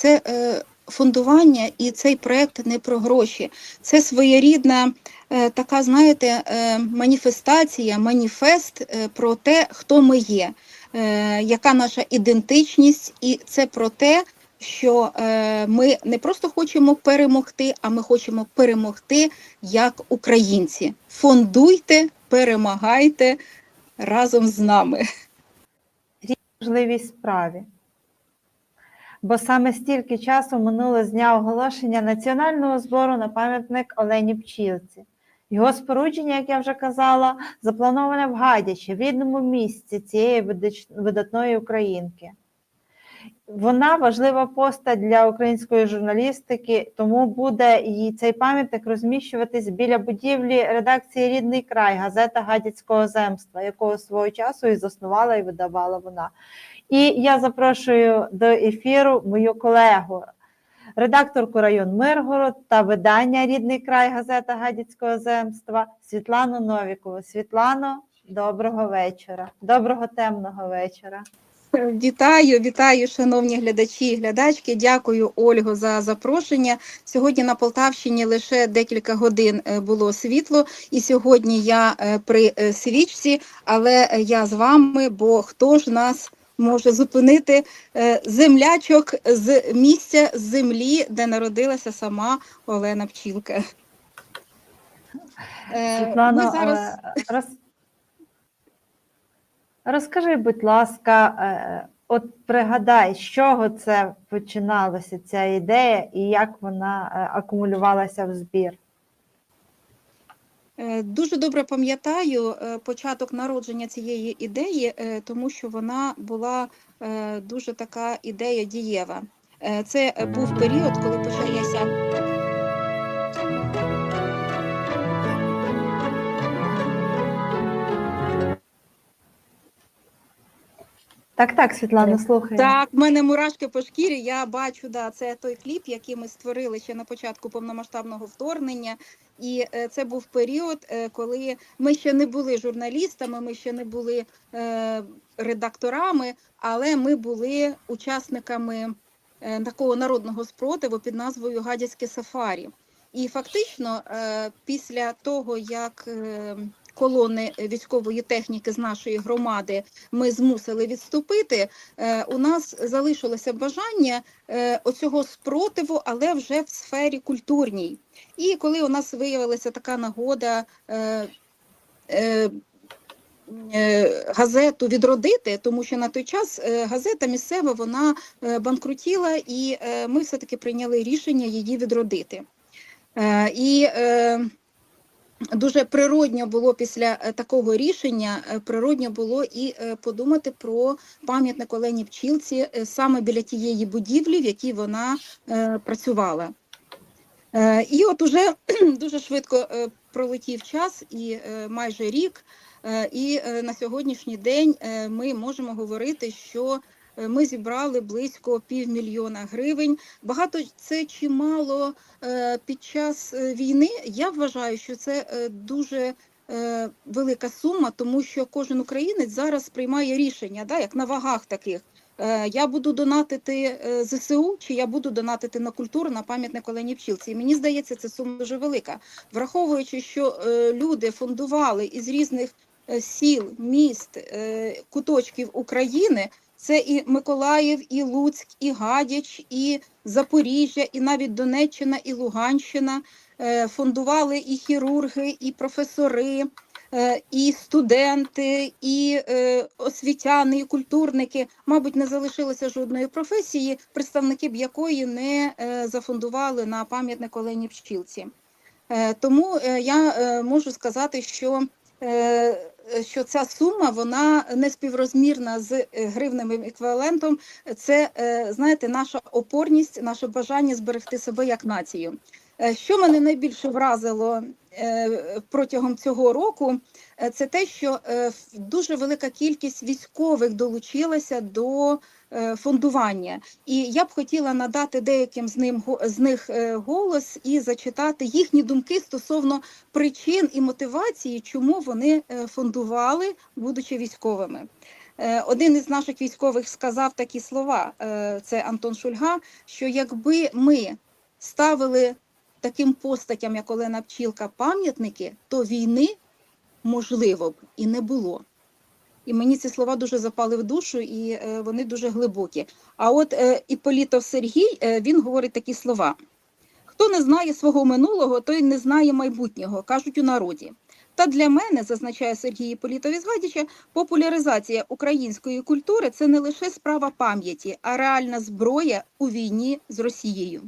це е, фондування і цей проект не про гроші. Це своєрідна е, така, знаєте, е, маніфестація, маніфест про те, хто ми є, яка наша ідентичність, і це про те, що е, ми не просто хочемо перемогти, а ми хочемо перемогти як українці. Фондуйте, перемагайте разом з нами. важливій справі. Бо саме стільки часу минуло з дня оголошення національного збору на пам'ятник Олені Пчілці. Його спорудження, як я вже казала, заплановане в Гадячі, в рідному місці цієї видатної українки. Вона важлива постать для української журналістики, тому буде і цей пам'ятник розміщуватись біля будівлі редакції Рідний край, газета Гадяцького земства, якого свого часу і заснувала і видавала вона. І я запрошую до ефіру мою колегу, редакторку район Миргород та видання Рідний край газета Гадяцького земства Світлану Новікову. Світлано, доброго вечора, доброго темного вечора. Вітаю, вітаю, шановні глядачі і глядачки. Дякую, Ольго, за запрошення. Сьогодні на Полтавщині лише декілька годин е, було світло, і сьогодні я е, при е, свічці, але я з вами, бо хто ж нас може зупинити е, землячок з місця з землі, де народилася сама Олена Пчілка. Е, Світлано, ми зараз... е, роз... розкажи, будь ласка, е, от пригадай, з чого це починалася ця ідея і як вона е, акумулювалася в збір? Е, Дуже добре пам'ятаю е, початок народження цієї ідеї, е, тому що вона була дуже така ідея дієва. Це був період, коли почалася Так, так, Світлано, слухаю. Так, в мене мурашки по шкірі. Я бачу, да, це той кліп, який ми створили ще на початку повномасштабного вторгнення. І е, це був період, е, коли ми ще не були журналістами, ми ще не були е, редакторами, але ми були учасниками такого народного спротиву під назвою Гадяцьке Сафарі. І фактично, після того, як колони військової техніки з нашої громади ми змусили відступити, е, у нас залишилося бажання е, оцього спротиву, але вже в сфері культурній. І коли у нас виявилася така нагода. е, Газету відродити, тому що на той час газета місцева вона банкрутіла, і ми все таки прийняли рішення її відродити. І дуже природньо було після е, такого рішення, е, природньо було і е, подумати про пам'ятник Олені Пчілці саме біля тієї будівлі, в якій вона працювала. І от уже дуже швидко пролетів час, і майже рік. І на сьогоднішній день ми можемо говорити, що ми зібрали близько півмільйона гривень. Багато це чи мало е, під час е, війни. Я вважаю, що це е, дуже е, велика сума, тому що кожен українець зараз приймає рішення, да, як на вагах таких. Е, Я буду донатити е, ЗСУ, чи я буду донатити на культуру на пам'ятник Олені Пчілці. І мені здається, це сума дуже велика, враховуючи, що е, люди фондували із різних е, сіл, міст, е, куточків України. Це і Миколаїв, і Луцьк, і Гадяч, і Запоріжжя, і навіть Донеччина, і Луганщина. Е, Фондували і хірурги, і професори, е, і студенти, і е, освітяни, і культурники. Мабуть, не залишилося жодної професії, представники б якої не зафондували на пам'ятник Олені Пчілці. Е, Тому я можу сказати, що що ця сума вона не співрозмірна з е, гривневим еквівалентом. Це е, знаєте, наша опорність, наше бажання зберегти себе як націю. Е, Що мене найбільше вразило протягом цього року, це те, що дуже велика кількість військових долучилася до фондування. І я б хотіла надати деяким з ним з них е, голос і зачитати їхні думки стосовно причин і мотивації, чому вони е, фондували, будучи військовими. Е, Один із наших військових сказав такі слова: е, це Антон Шульга. Що якби ми ставили таким постатям, як Олена Пчілка, пам'ятники, то війни можливо б і не було. І мені ці слова дуже запали в душу, і е, вони дуже глибокі. А от е, Іполітов Сергій е, він говорить такі слова: хто не знає свого минулого, той не знає майбутнього, кажуть у народі. Та для мене, зазначає Сергій Іполітов із Гадяча, популяризація української культури це не лише справа пам'яті, а реальна зброя у війні з Росією.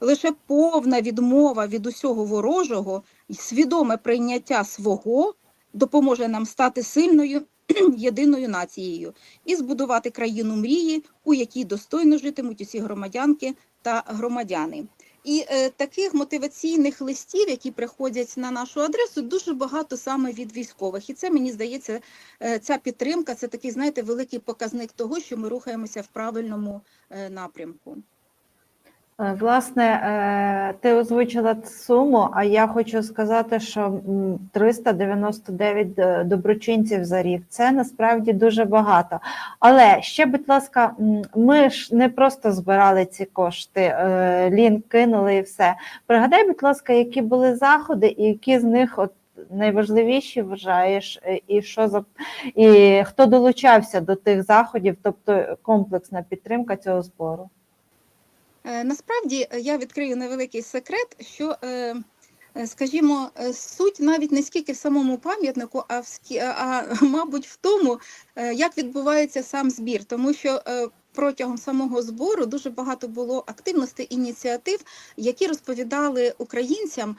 Лише повна відмова від усього ворожого і свідоме прийняття свого допоможе нам стати сильною єдиною нацією і збудувати країну мрії, у якій достойно житимуть усі громадянки та громадяни. І е, таких мотиваційних листів, які приходять на нашу адресу, дуже багато саме від військових. І це мені здається, е, ця підтримка це такий, знаєте, великий показник того, що ми рухаємося в правильному е, напрямку. Е, Власне, е, ти озвучила суму, а я хочу сказати, що м, 399 д- доброчинців за рік це насправді дуже багато. Але ще, будь ласка, ми ж не просто збирали ці кошти, е, лінк кинули і все. Пригадай, будь ласка, які були заходи, і які з них от найважливіші вважаєш, е, і що за і хто долучався до тих заходів, тобто комплексна підтримка цього збору. Е, Насправді е, я відкрию невеликий секрет, що, е, скажімо, суть навіть не скільки в самому пам'ятнику, а, в а мабуть в тому, як відбувається сам збір, тому що протягом самого збору дуже багато було активностей, ініціатив, які розповідали українцям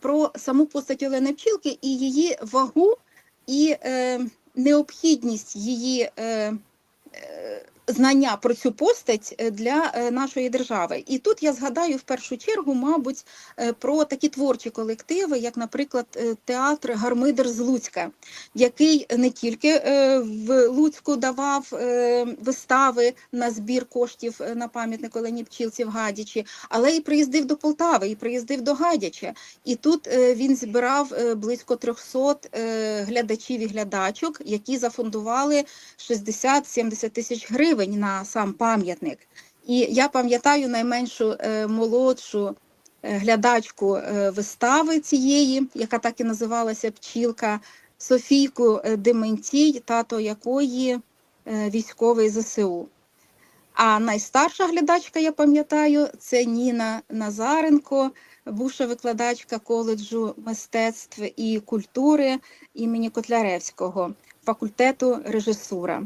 про саму постать Олени Пчілки і її вагу і е, необхідність її. Е, знання про цю постать е, для е, нашої держави. І тут я згадаю в першу чергу, мабуть, е, про такі творчі колективи, як, наприклад, театр Гармидер з Луцька, який не тільки в Луцьку давав вистави на збір коштів на пам'ятник Олені Пчілці в Гадячі, але і приїздив до Полтави, і приїздив до Гадяча. І тут він збирав близько 300 е, глядачів і глядачок, які зафондували 60-70 тисяч гривень на сам пам'ятник. І я пам'ятаю найменшу е, молодшу е, глядачку е, вистави цієї, яка так і називалася Пчілка, Софійку Дементій, тато якої військовий ЗСУ. А найстарша глядачка, я пам'ятаю, це Ніна Назаренко, бувша викладачка коледжу мистецтв і культури імені Котляревського, факультету режисура.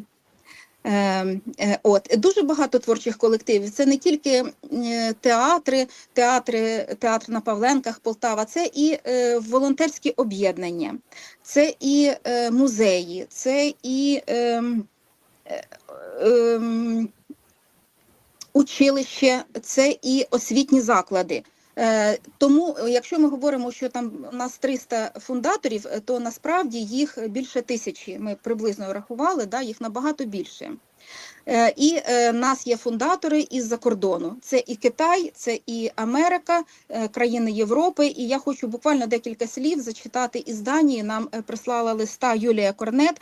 Е, е, От дуже багато творчих колективів. Це не тільки е, театри, театри, театр на Павленках, Полтава, це і е, волонтерські об'єднання, це і музеї, це і ем, ем, училище, це і освітні заклади. Е, Тому, якщо ми говоримо, що там у нас 300 фундаторів, е, то насправді їх більше тисячі. Ми приблизно рахували, да, їх набагато більше. Е, І е, нас є фундатори із-за кордону. Це і Китай, це і Америка, країни Європи. І я хочу буквально декілька слів зачитати із Данії. Нам прислала листа Юлія Корнет,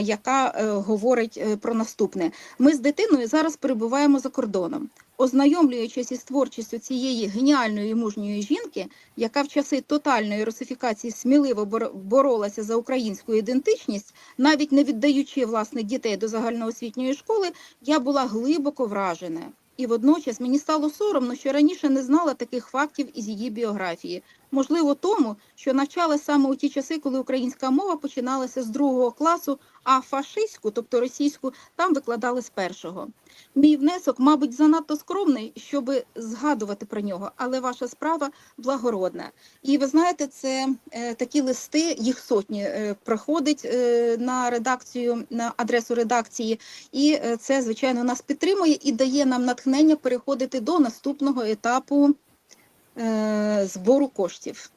яка говорить про наступне. Ми з дитиною зараз перебуваємо за кордоном. Ознайомлюючись із творчістю цієї геніальної мужньої жінки, яка в часи тотальної русифікації сміливо боро- боролася за українську ідентичність, навіть не віддаючи власних дітей до загальноосвітньої школи, я була глибоко вражена. І водночас мені стало соромно, що раніше не знала таких фактів із її біографії. Можливо, тому, що навчала саме у ті часи, коли українська мова починалася з другого класу, а фашистську, тобто російську, там викладали з першого. Мій внесок, мабуть, занадто скромний, щоб згадувати про нього, але ваша справа благородна. І ви знаєте, це е, такі листи, їх сотні е, приходить е, на редакцію, на адресу редакції, і е, це, звичайно, нас підтримує і дає нам натхнення переходити до наступного етапу збору коштів.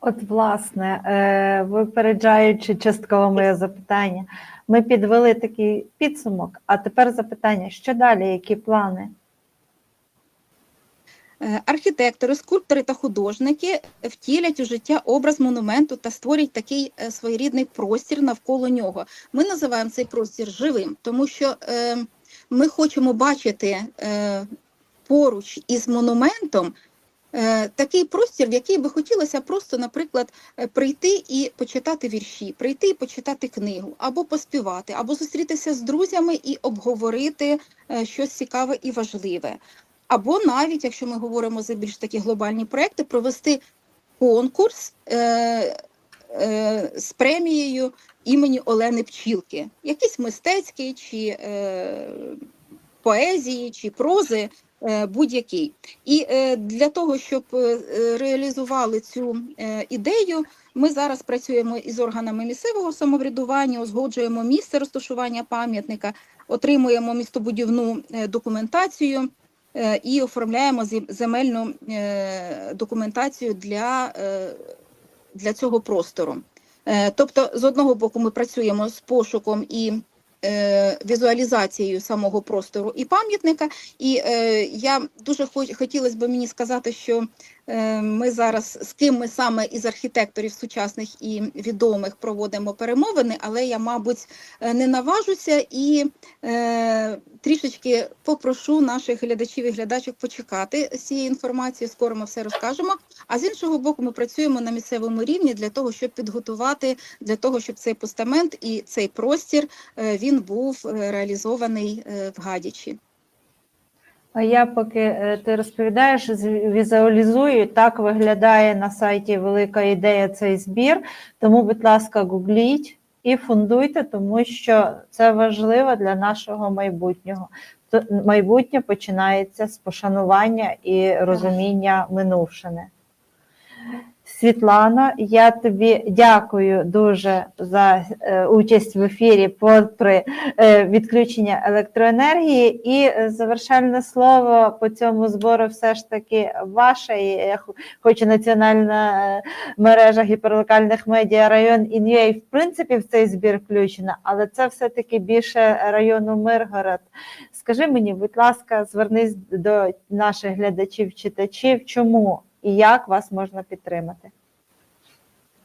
От, власне, е, випереджаючи частково моє запитання, ми підвели такий підсумок. А тепер запитання: що далі? Які плани? Е, Архітектори, скульптори та художники втілять у життя образ монументу та створять такий е, своєрідний простір навколо нього. Ми називаємо цей простір живим, тому що е, ми хочемо бачити е, поруч із монументом е, такий простір, в який би хотілося просто, наприклад, е, прийти і почитати вірші, прийти і почитати книгу, або поспівати, або зустрітися з друзями і обговорити е, щось цікаве і важливе. Або навіть, якщо ми говоримо за більш такі глобальні проекти, провести конкурс е, е, з премією імені Олени Пчілки, якийсь мистецький чи е, поезії, чи прози, е, будь-який. І е, для того, щоб е, реалізували цю е, ідею, ми зараз працюємо із органами місцевого самоврядування, узгоджуємо місце розташування пам'ятника, отримуємо містобудівну е, документацію е, і оформляємо земельну е, документацію для, е, для цього простору. Е, Тобто, з одного боку, ми працюємо з пошуком і е, візуалізацією самого простору і пам'ятника. І е, я дуже хотілося б мені сказати, що ми зараз з ким ми саме із архітекторів сучасних і відомих проводимо перемовини, але я, мабуть, е, не наважуся і е, трішечки попрошу наших глядачів і глядачок почекати з цією інформацією. Скоро ми все розкажемо. А з іншого боку, ми працюємо на місцевому рівні для того, щоб підготувати для того, щоб цей постамент і цей простір е, він був е, реалізований е, в Гадячі. А я поки е, ти розповідаєш, візуалізую, так виглядає на сайті Велика ідея цей збір. Тому, будь ласка, гугліть і фундуйте, тому що це важливо для нашого майбутнього. Майбутнє починається з пошанування і розуміння минувшини. Світлано, я тобі дякую дуже за е, участь в ефірі попри е, відключення електроенергії. І е, завершальне слово по цьому збору все ж таки ваше. Я хо- хочу національна мережа гіперлокальних медіа район Ін'юей в принципі в цей збір включена, але це все-таки більше району Миргород. Скажи мені, будь ласка, звернись до наших глядачів, читачів, чому і як вас можна підтримати?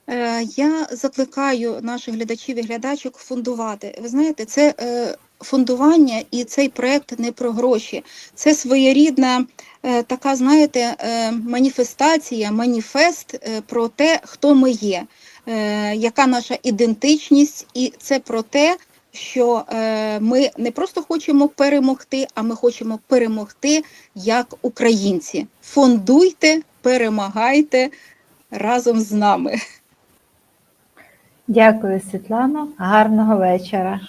Е, Я закликаю наших глядачів і глядачок фундувати. Ви знаєте, це е, фундування і цей проект не про гроші. Це своєрідна е, така, знаєте, маніфестація, маніфест про те, хто ми є, яка наша ідентичність, і це про те, що е, ми не просто хочемо перемогти, а ми хочемо перемогти як українці. Фондуйте, перемагайте разом з нами. Дякую, Світлано. Гарного вечора.